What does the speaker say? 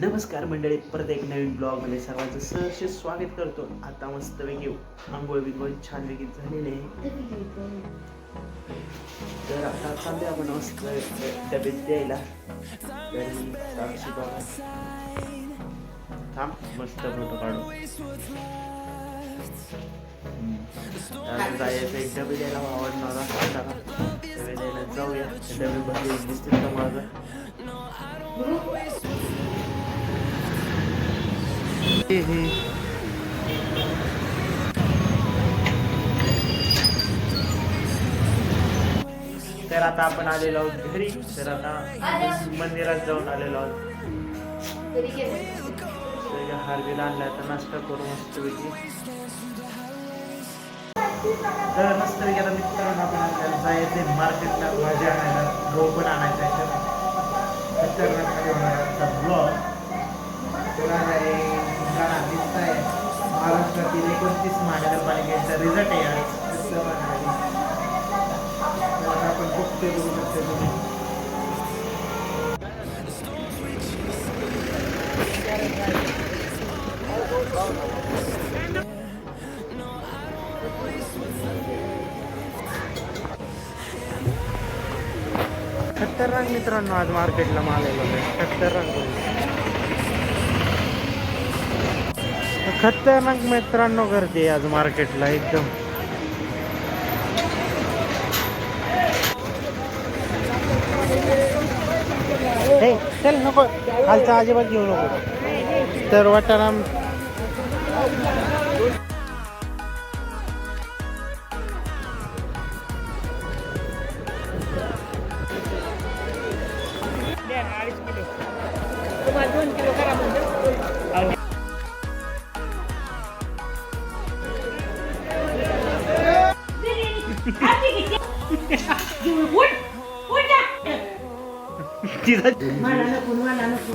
नमस्कार मंडळी परत एक नवीन ब्लॉगमध्ये सर्वांचं सहर्ष स्वागत करतो. आता मस्तपैकी आंघोळ बिंगोळ छानपैकी झालेले. आहे तर आता चालले आपण मस्त डबेत द्यायला. थांब मस्त फोटो काढू. जायचं एक डबे द्यायला. आवडणार डबे द्यायला जाऊया. डबे भरले दिसतील का माझं तर आता आपण आलेलो आहोत घरी. तर आता मंदिरात जाऊन आलेलो आहोत. त्याच्या हारबील आणला नाश्ता करू मस्तपैकी. तर मस्त गेला मित्रांनो आपण जायचं मार्केटला भाज्या आणायला गहू पण आणायचा तर महाराष्ट्रातील एकोणतीस महानगरपालिकेचा रिझल्ट आहे आज. तर आपण बघतोय बघू शकतो तुम्ही. खतरनाक मित्रांनो आज मार्केटला माल आहे. खतरनाक खतरनाक मित्रांनो गर्दी आज मार्केटला एकदम. चल नको. खालचा अजिबात घेऊ नको. तर वाटाणा तिचा